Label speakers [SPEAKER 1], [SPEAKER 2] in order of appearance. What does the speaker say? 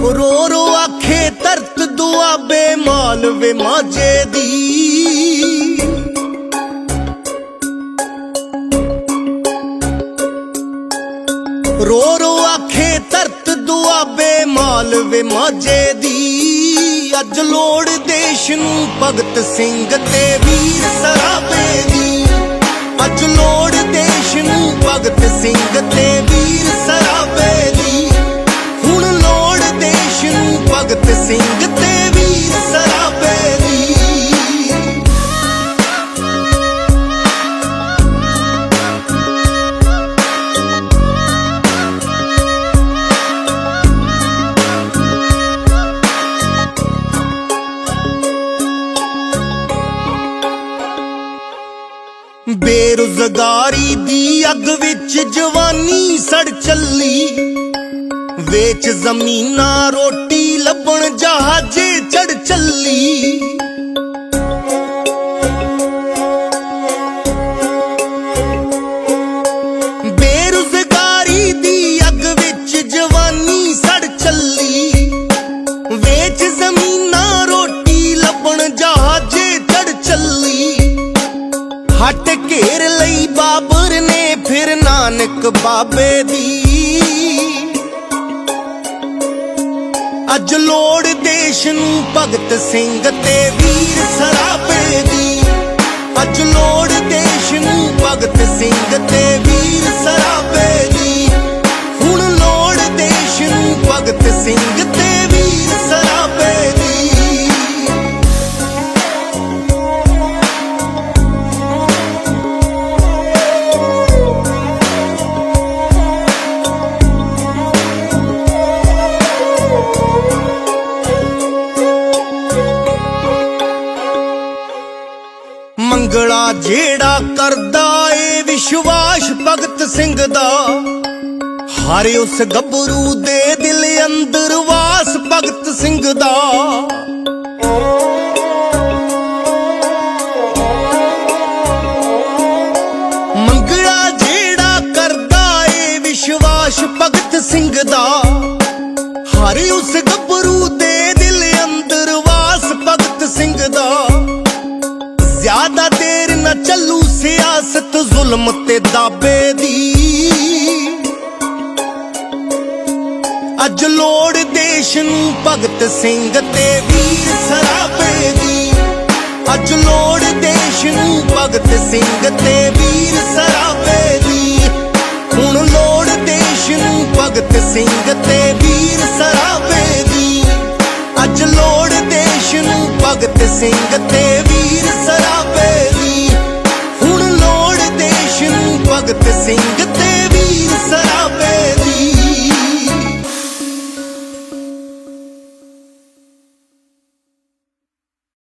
[SPEAKER 1] ਰੋ ਰੋ ਆਖੇ ਤਰਤ ਦੁਆਬੇ ਮਾਲਵੇ ਮਾਝੇ ਦੀ। ਰੋ ਰੋ ਆਖੇ ਤਰਤ ਦੁਆਬੇ ਮਾਲਵੇ ਮਾਜੇ ਦੀ। ਅੱਜ ਲੋੜ ਦੇਸ਼ ਨੂੰ ਭਗਤ ਸਿੰਘ ਤੇ ਵੀਰ ਸਰਾਬੇ ਦੀ। ਅੱਜ ਲੋੜ ਦੇਸ਼ ਨੂੰ ਭਗਤ ਸਿੰਘ ਤੇ ਵੀਰ ਬੇਰੁਜ਼ਗਾਰੀ ਦੀ ਅੱਗ ਵਿੱਚ ਜਵਾਨੀ ਸੜ ਚੱਲੀ। ਵੇਚ ਜ਼ਮੀਨਾਂ ਰੋਟੀ ਲੱਭਣ ਜਹਾਜ਼ੇ ਚੜ ਚੱਲੀ। ਹੱਟ ਘੇਰ ਲਈ ਬਾਬਰ ਨੇ ਫਿਰ ਨਾਨਕ ਬਾਬੇ ਦੀ। ਅੱਜ ਲੋੜ ਦੇਸ਼ ਨੂੰ ਭਗਤ ਸਿੰਘ ਤੇ ਵੀਰ ਸਰਾਬੇ ਦੀ। ਅੱਜ ਲੋੜ ਦੇਸ਼ ਨੂੰ ਭਗਤ ਸਿੰਘ ਤੇ ਵੀਰ ਸਰਾਬੇ ਦੀ। ਹੁਣ ਲੋੜ ਦੇਸ਼ ਨੂੰ ਭਗਤ ਸਿੰਘ ਮੰਗਲਾ ਜਿਹੜਾ ਕਰਦਾ ਏ ਵਿਸ਼ਵਾਸ ਭਗਤ ਸਿੰਘ ਦਾ। ਹਰ ਉਸ ਗੱਭਰੂ ਦੇ ਦਿਲ ਅੰਦਰ ਵਾਸ ਭਗਤ ਸਿੰਘ ਦਾ। ਮੰਗਲਾ ਜਿਹੜਾ ਕਰਦਾ ਏ ਵਿਸ਼ਵਾਸ ਭਗਤ ਸਿੰਘ ਦਾ। ਹਰ ਉਸ ਗੱਭਰੂ ਜ਼ੁਲਮ ਤੇ ਦਾਬੇ ਦੀ। ਅੱਜ ਲੋੜ ਦੇਸ਼ ਨੂੰ ਭਗਤ ਸਿੰਘ ਤੇ ਵੀਰ ਸਰਾਬੇ ਦੀ। ਅੱਜ ਲੋੜ ਦੇਸ਼ ਨੂੰ ਭਗਤ ਸਿੰਘ ਤੇ ਵੀਰ ਸਰਾਬੇ ਦੀ। ਹੁਣ ਲੋੜ ਦੇਸ਼ ਨੂੰ ਭਗਤ ਸਿੰਘ ਤੇ ਵੀਰ ਸਰਾਬੇ ਦੀ। ਅੱਜ ਲੋੜ ਦੇਸ਼ ਨੂੰ ਭਗਤ ਸਿੰਘ ਤੇ